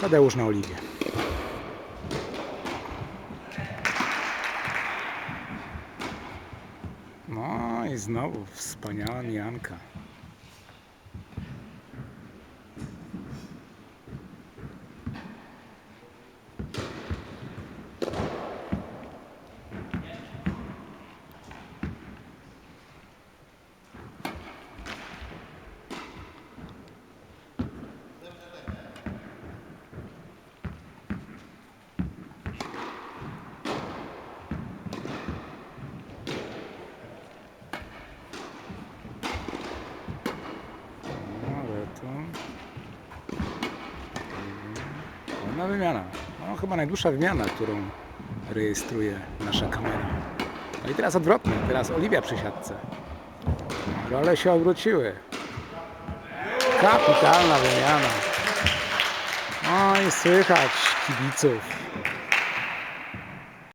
Tadeusz na oliwie. No i znowu wspaniała mijanka. Ładna wymiana. No, chyba najdłuższa wymiana, którą rejestruje nasza kamera. No i teraz odwrotnie, teraz Oliwia przy siatce. Role się obróciły. Kapitalna wymiana. No i słychać kibiców.